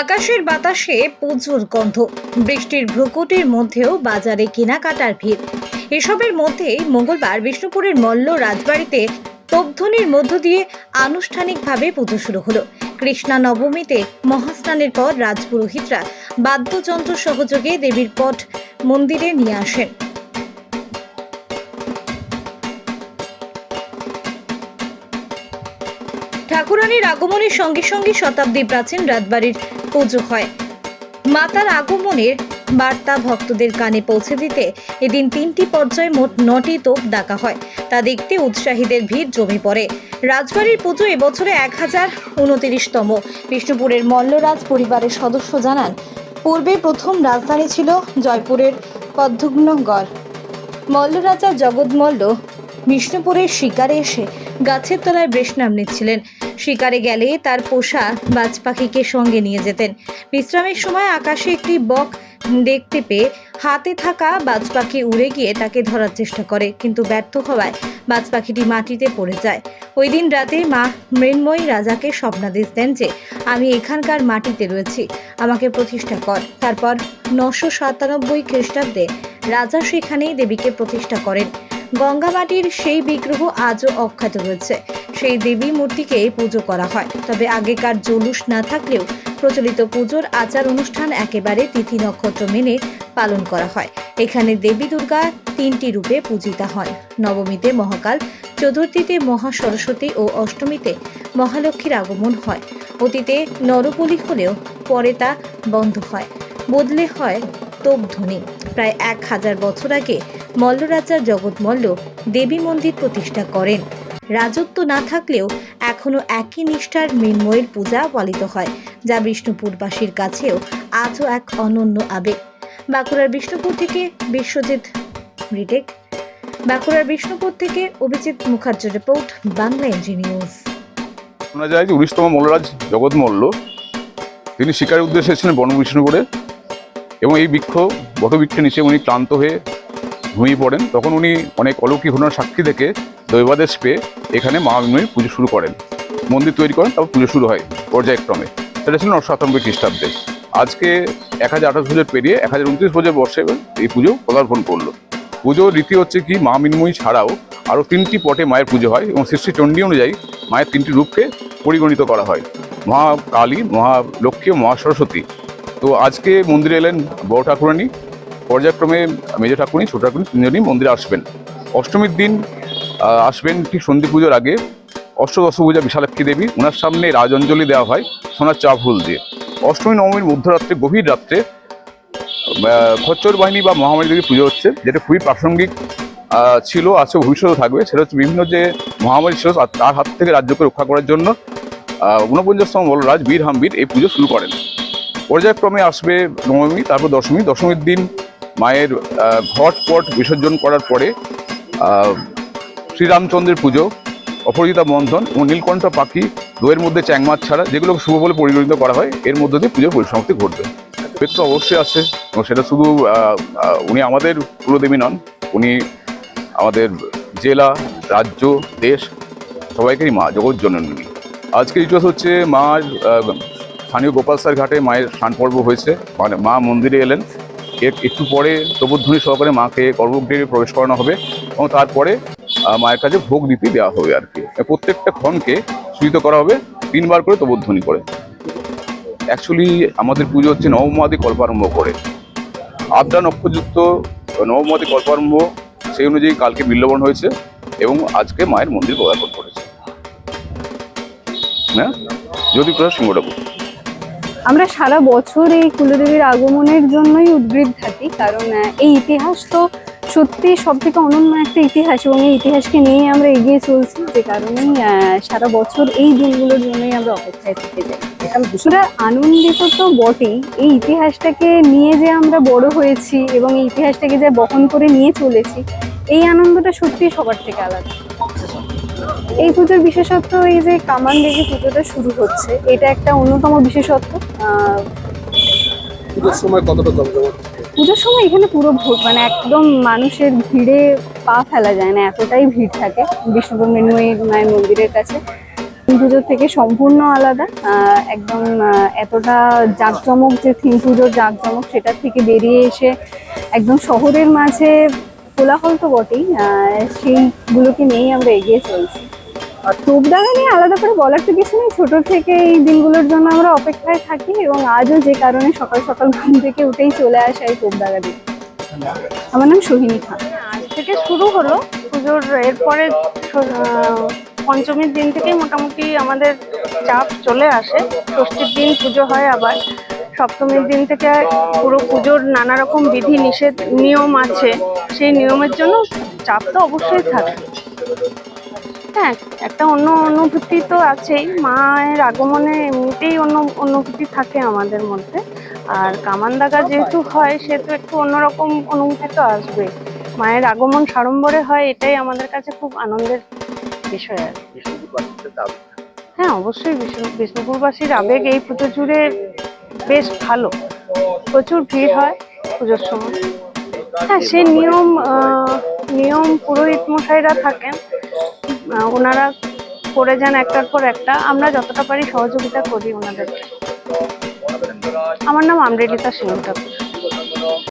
আকাশের বাতাসে প্রচুর গন্ধ। বৃষ্টির ভ্রুকুটির মধ্যেও বাজারে কেনাকাটার ভিড়। এসবের মধ্যেই মঙ্গলবার বিষ্ণুপুরের মল্ল রাজবাড়িতে তোপধ্বনির মধ্য দিয়ে আনুষ্ঠানিকভাবে পুজো শুরু হলো। কৃষ্ণা নবমীতে মহাস্নানের পর রাজপুরোহিতরা বাদ্যযন্ত্র সহযোগে দেবীর পট মন্দিরে নিয়ে আসেন। ঠাকুরানীর আগমনের সঙ্গে সঙ্গে শতাব্দী প্রাচীন রাতবাড়ির পুজো হয়। মাতার আগমনের বার্তা ভক্তদের কানে পৌঁছে দিতে এদিন তিনটি পর্যায়ে মোট নটি তোপ ডাকা হয়। তা দেখতে উৎসাহীদের ভিড় জমে পড়ে। রাজবাড়ির পুজো এবছরে এক হাজার উনতিরিশতম। বিষ্ণুপুরের মল্লরাজ পরিবারের সদস্য জানান, পূর্বে প্রথম রাজধানী ছিল জয়পুরের পদ্মগ্নগড় মল্লরাজা জগৎমল্ল বিষ্ণুপুরের শিকারে এসে গাছের তলায় বৃষ্ণাম নিচ্ছিলেন। শিকারে গেলে তার পোষা বাজ পাখিকে সঙ্গে নিয়ে যেতেন। বিশ্রামের সময় আকাশে একটি বক দেখতে পেয়ে হাতে থাকা বাজ পাখি উড়ে গিয়ে তাকে ধরার চেষ্টা করে, কিন্তু ব্যর্থ হওয়ায় বাজ পাখিটি মাটিতে পড়ে যায়। ওই দিন রাতে মা মৃন্ময়ী রাজাকে স্বপ্নাদেশ দেন যে, আমি এখানকার মাটিতে রয়েছি, আমাকে প্রতিষ্ঠা কর। তারপর নশো সাতানব্বই খ্রিস্টাব্দে রাজা সেখানেই দেবীকে প্রতিষ্ঠা করেন। গঙ্গামাটির সেই বিগ্রহ আজও অখ্যাত রয়েছে সেই দেবী মূর্তিকে পুজো করা হয়। তবে আগেকার জলুস না থাকলেও প্রচলিত পুজোর আচার অনুষ্ঠান একেবারে তিথি নক্ষত্র মেনে পালন করা হয়। এখানে দেবী দুর্গা তিনটি রূপে পূজিতা হয় নবমীতে মহাকাল, চতুর্থীতে মহা সরস্বতী ও অষ্টমীতে মহালক্ষ্মীর আগমন হয়। অতীতে নরপলি হলেও পরে তা বন্ধ হয়। বদলে হয় তোপধ্বনি। প্রায় এক হাজার বছর আগে মল্লরাজা জগৎ মল্ল দেবী মন্দির প্রতিষ্ঠা করেন। রাজত্ব না থাকলেও এখনও একই নিষ্ঠার মৃন্ময়ের পূজা পালিত হয়, যা বিষ্ণুপুরবাসীর কাছেও আজও এক অনন্য আবেগ। বাঁকুড়ার বিষ্ণুপুর থেকে বিশ্বজিৎ রিটেক। বাঁকুড়ার বিষ্ণুপুর থেকে অভিজিৎ মুখার্জির রিপোর্ট, বাংলা এনজি নিউজ। শোনা যায় যে উনিশতম মল্লরাজ জগৎ মল্ল তিনি শিকারের উদ্দেশ্যে এসেছিলেন বন বিষ্ণুপুরে এবং এই বৃক্ষ বটবৃক্ষের নিচে উনি ক্লান্ত হয়ে ঘুমিয়ে পড়েন, তখন উনি অনেক অলৌকিক ঘটনার সাক্ষী দেখে দৈবাদেশ পেয়ে এখানে মা মৃন্ময়ীর পুজো শুরু করেন। মন্দির তৈরি করেন, তারপর পুজো শুরু হয় পর্যায়ক্রমে। সেটা ছিল নশো সাতানব্বই খ্রিস্টাব্দে। আজকে এক হাজার আঠাশ বছর পেরিয়ে এক হাজার উনত্রিশ বছর বর্ষে এই পুজো পদার্পণ করল। পুজোর রীতি হচ্ছে কি মা মৃন্ময়ী ছাড়াও আরও তিনটি পটে মায়ের পুজো হয় এবং সৃষ্টি চণ্ডী অনুযায়ী মায়ের তিনটি রূপকে পরিগণিত করা হয়। মহা কালী মহা ও মহা সরস্বতী তো আজকে মন্দিরে এলেন বড় ঠাকুরানী পর্যায়ক্রমে মেজ ঠাকুরী ছোট ঠাকুরী তিনজনই মন্দিরে আসবেন। অষ্টমীর দিন আসবেন ঠিক সন্ধি পুজোর আগে। অষ্টদশ পূজা বিশালাক্ষী দেবী ওনার সামনে রাজঞ্জলি দেওয়া হয় সোনার চা ফুল দিয়ে। অষ্টমী, নবমীর মধ্যরাত্রে, গভীর রাত্রে খচ্চর বাহিনী বা মহামারী দেবী পুজো হচ্ছে, যেটা খুবই প্রাসঙ্গিক ছিল, আছে ভবিষ্যতে থাকবে। সেটা হচ্ছে বিভিন্ন যে মহামারী ছিল তার হাত থেকে রাজ্যকে রক্ষা করার জন্য ঊনপঞ্চাশতম বলরাজ বীর হাম্বীর এই পুজো শুরু করেন। পর্যায়ক্রমে আসবে নবমী, তারপর দশমী। দশমীর দিন মায়ের ঘট পট বিসর্জন করার পরে শ্রীরামচন্দ্রের পুজো, অপরাজিতা বন্ধন ও নীলকণ্ঠ পাখি, দইয়ের মধ্যে চ্যাংমাছ ছাড়া যেগুলো শুভ বলে পরিগণিত করা হয়, এর মধ্যে দিয়ে পুজোর পরিসমাপ্তি ঘটবে। পেট তো অবশ্যই আছে এবং সেটা শুধু উনি আমাদের কুলদেবী নন, উনি আমাদের জেলা, রাজ্য, দেশ, সবাইকেরই মা জগৎ জননী আজকে রিচুয়াল হচ্ছে মার স্থানীয় গোপাল স্যার ঘাটে মায়ের স্নান পর্ব হয়েছে মানে মা মন্দিরে এলেন। একটু পরে তবুধ্বনি সহকারে মাকে গর্ভগৃহে প্রবেশ করানো হবে এবং তারপরে মায়ের কাছে ভোগ নীতি দেওয়া হবে আর কি। প্রত্যেকটা ক্ষণকে সূচিত করা হবে, তিনবার করে তবুধ্বনি করে অ্যাকচুয়ালি আমাদের পুজো হচ্ছে নবমাদি কল্পারম্ভ করে। আদ্রা নক্ষযুক্ত নবমাদি কল্পারম্ভ, সেই অনুযায়ী কালকে বিল্লবন হয়েছে এবং আজকে মায়ের মন্দির পদার্পণ করেছে। হ্যাঁ? যদি সিংহ ঠাকুর। আমরা সারা বছর এই কুলদেবীর আগমনের জন্যই উদ্গ্রীব থাকি কারণ এই ইতিহাস তো সত্যি সব থেকে অনন্য একটা ইতিহাস এবং এই ইতিহাসকে নিয়ে আমরা এগিয়ে চলছি, যে কারণেই সারা বছর এই দিনগুলোর জন্যই আমরা অপেক্ষায় থেকে যাই। আমরা আনন্দিত তো বটেই, এই ইতিহাসটাকে নিয়ে যে আমরা বড় হয়েছি এবং এই ইতিহাসটাকে যে বহন করে নিয়ে চলেছি, এই আনন্দটা সত্যি সবার থেকে আলাদা। এই পুজোর বিশেষত্ব এই যে কামান দেখে পুজোটা শুরু হচ্ছে এটা একটা অন্যতম বিশেষত্ব। পুজোর সময় কতটা জমজমাট? পুজোর সময় এখানে পুরো ভোট মানে একদম মানুষের ভিড়ে পা ফেলা যায় না এতটাই ভিড় থাকে বিষ্ণুপুর মৃন্ময়ী মায়ের মন্দিরের কাছে। পুজোর থেকে সম্পূর্ণ আলাদা একদম এতটা জাঁকজমক যে থিম পুজোর জাঁকজমক সেটার থেকে বেরিয়ে এসে একদম শহরের মাঝে কোলাহল তো বটেই সেইগুলোকে নিয়েই আমরা এগিয়ে চলছি। তোপদাগা নিয়ে আলাদা করে বলার তো কিছু নেই। ছোট থেকে এই দিনগুলোর জন্য আমরা অপেক্ষায় থাকি এবং আজও যে কারণে সকাল সকাল ঘুম থেকে উঠেই চলে আসা এই তোপদাগা দিন আমার নাম সোহিনী খান আজ থেকে শুরু হলো পুজোর, এরপরে পঞ্চমীর দিন থেকেই মোটামুটি আমাদের চাপ চলে আসে। ষষ্ঠীর দিন পুজো হয় আবার। সপ্তমীর দিন থেকে পুরো পুজোর নানা রকম বিধি নিষেধ, নিয়ম আছে। সেই নিয়মের জন্য চাপ তো অবশ্যই থাকে। হ্যাঁ একটা অন্য অনুভূতি তো আছেই। মায়ের আগমনে এমনিতেই অন্য অনুভূতি থাকে আমাদের মধ্যে। আর কামান দাগা যেহেতু হয় সেহেতু একটু অন্যরকম অনুভূতি তো আসবে মায়ের আগমন সাড়ম্বরে হয় এটাই আমাদের কাছে খুব আনন্দের বিষয় আর কি। হ্যাঁ অবশ্যই বিষ্ণু- বিষ্ণুপুরবাসীর আবেগ এই পুজো জুড়ে বেশ ভালো। প্রচুর ভিড় হয় পুজোর সময়। হ্যাঁ সে নিয়ম নিয়ম পুরোহিত মশাইরা থাকেন। ওনারা করে যান একটার পর একটা। আমরা যতটা পারি সহযোগিতা করি ওনাদেরকে। আমার নাম আমরেলিতা সিং ঠাকুর